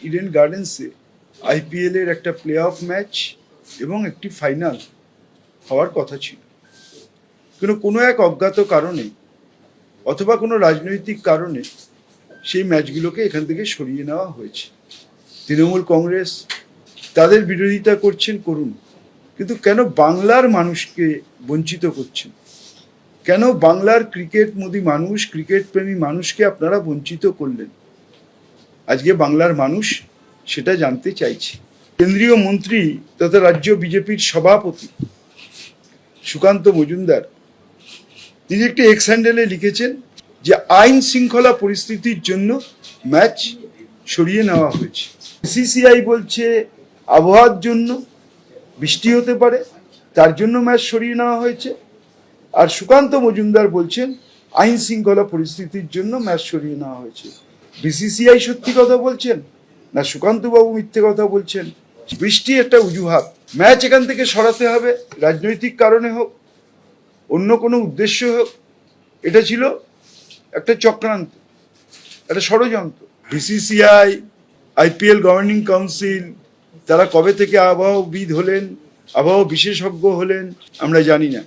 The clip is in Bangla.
ইডেন গার্ডেন্সে আইপিএল এর একটা প্লে অফ ম্যাচ এবং একটি ফাইনাল হওয়ার কথা ছিল। কিন্তু কোনো এক অজ্ঞাত কারণে অথবা কোনো রাজনৈতিক কারণে সেই ম্যাচগুলোকে এখান থেকে সরিয়ে নেওয়া হয়েছে। তৃণমূল কংগ্রেস তাদের বিরোধিতা করছেন, করুন, কিন্তু কেন বাংলার মানুষকে বঞ্চিত করছেন? কেন বাংলার ক্রিকেট মোদী মানুষ, ক্রিকেট প্রেমী মানুষকে আপনারা বঞ্চিত করলেন? আজকে বাংলার মানুষ সেটা জানতে চাইছে। কেন্দ্রীয় মন্ত্রী তথা রাজ্য বিজেপির সভাপতি সুকান্ত মজুমদার, তিনি একটি এক্স হ্যান্ডেলে লিখেছেন যে, আইন শৃঙ্খলা পরিস্থিতির জন্য ম্যাচ সরিয়ে নেওয়া হয়েছে। সিসিআই বলছে আবহাওয়ার জন্য বৃষ্টি হতে পারে, তার জন্য ম্যাচ সরিয়ে নেওয়া হয়েছে। আর সুকান্ত মজুমদার বলছেন, আইন শৃঙ্খলা পরিস্থিতির জন্য ম্যাচ সরিয়ে নেওয়া হয়েছে। বিসিসিআই সত্যি কথা বলছেন? না সুকান্তবাবু মিথ্যে কথা বলছেন? বৃষ্টি একটা অজুহাত। ম্যাচ এখান থেকে সরাতে হবে, রাজনৈতিক কারণে হোক, অন্য কোনো উদ্দেশ্য হোক। এটা ছিল একটা চক্রান্ত, একটা ষড়যন্ত্র। বিসিসিআই আইপিএল গভর্নিং কাউন্সিল তারা কবে থেকে আবহাওয়াবিদ হলেন আবহাওয়া বিশেষজ্ঞ হলেন, আমরা জানি না।